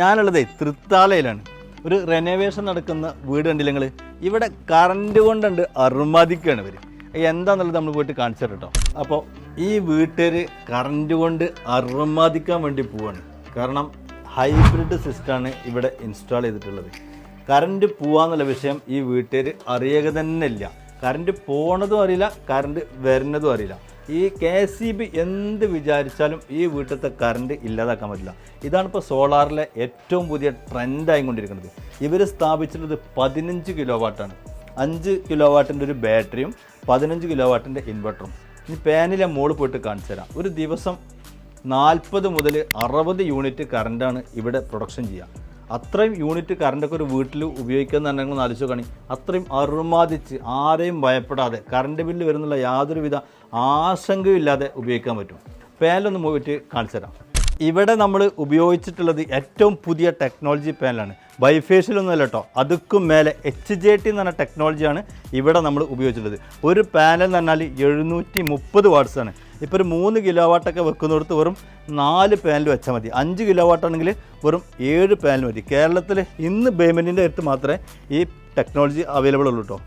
ഞാനുള്ളത് തൃത്താലയിലാണ്. ഒരു റെനോവേഷൻ നടക്കുന്ന വീട് കണ്ടില്ല നിങ്ങൾ ഇവിടെ കറണ്ട് കൊണ്ടുണ്ട് അറുമതിക്കാണ് ഇവർ എന്താന്നുള്ളത് നമ്മൾ പോയിട്ട് കാണിച്ചു കേട്ടോ. അപ്പോൾ ഈ വീട്ടുകാർ കറണ്ട് കൊണ്ട് അറുമതിക്കാൻ വേണ്ടി പോവാണ്. കാരണം ഹൈബ്രിഡ് സിസ്റ്റമാണ് ഇവിടെ ഇൻസ്റ്റാൾ ചെയ്തിട്ടുള്ളത്. കറണ്ട് പോവാന്നുള്ള വിഷയം ഈ വീട്ടുകാർ അറിയുക തന്നെ ഇല്ല. കറണ്ട് പോണതും അറിയില്ല കറണ്ട് വരുന്നതും അറിയില്ല. ഈ കെ സി ബി എന്ത് വിചാരിച്ചാലും ഈ വീട്ടിലത്തെ കറണ്ട് ഇല്ലാതാക്കാൻ പറ്റില്ല. ഇതാണ് ഇപ്പോൾ സോളാറിലെ ഏറ്റവും പുതിയ ട്രെൻഡായി കൊണ്ടിരിക്കുന്നത് ഇവർ സ്ഥാപിച്ചിട്ടുള്ളത് പതിനഞ്ച് കിലോ വാട്ടാണ് അഞ്ച് കിലോ വാട്ടിന്റെ ഒരു ബാറ്ററിയും പതിനഞ്ച് കിലോ വാട്ടിന്റെ ഇൻവെർട്ടറും ഇനി പാനിലെ മോൾ പോയിട്ട് കാണിച്ചു തരാം. ഒരു ദിവസം നാൽപ്പത് മുതൽ അറുപത് യൂണിറ്റ് കറണ്ടാണ് ഇവിടെ പ്രൊഡക്ഷൻ ചെയ്യുക. അത്രയും യൂണിറ്റ് കറണ്ടൊക്കെ ഒരു വീട്ടിൽ ഉപയോഗിക്കുന്ന നിങ്ങൾ ആലോചിച്ച് കാണി അത്രയും അറുമാദിച്ച് ആരെയും ഭയപ്പെടാതെ കറണ്ട് ബില്ല് വരുന്നുള്ള യാതൊരുവിധ ആശങ്കയും ഇല്ലാതെ ഉപയോഗിക്കാൻ പറ്റും. പാനലൊന്ന് പോയിട്ട് കാണിച്ചു തരാം. ഇവിടെ നമ്മൾ ഉപയോഗിച്ചിട്ടുള്ളത് ഏറ്റവും പുതിയ ടെക്നോളജി പാനലാണ്. ബൈഫേഷ്യലൊന്നുമല്ല കേട്ടോ അതുക്കും മേലെ എച്ച് ജെ ടി എന്ന് പറഞ്ഞ ടെക്നോളജിയാണ് ഇവിടെ നമ്മൾ ഉപയോഗിച്ചിട്ടുള്ളത്. ഒരു പാനൽ എന്ന് പറഞ്ഞാൽ എഴുന്നൂറ്റി മുപ്പത് വാട്ട്സാണ്. ഇപ്പോൾ ഒരു മൂന്ന് കിലോ വാട്ടൊക്കെ വെക്കുന്നിടത്ത് വെറും നാല് പാനൽ വെച്ചാൽ മതി. അഞ്ച് കിലോ വാട്ടാണെങ്കിൽ വെറും ഏഴ് പാനൽ മതി. കേരളത്തിൽ ഇന്ന് പേയ്മെന്റിന്റെ അടുത്ത് മാത്രമേ ഈ ടെക്നോളജി അവൈലബിൾ ഉള്ളൂ കേട്ടോ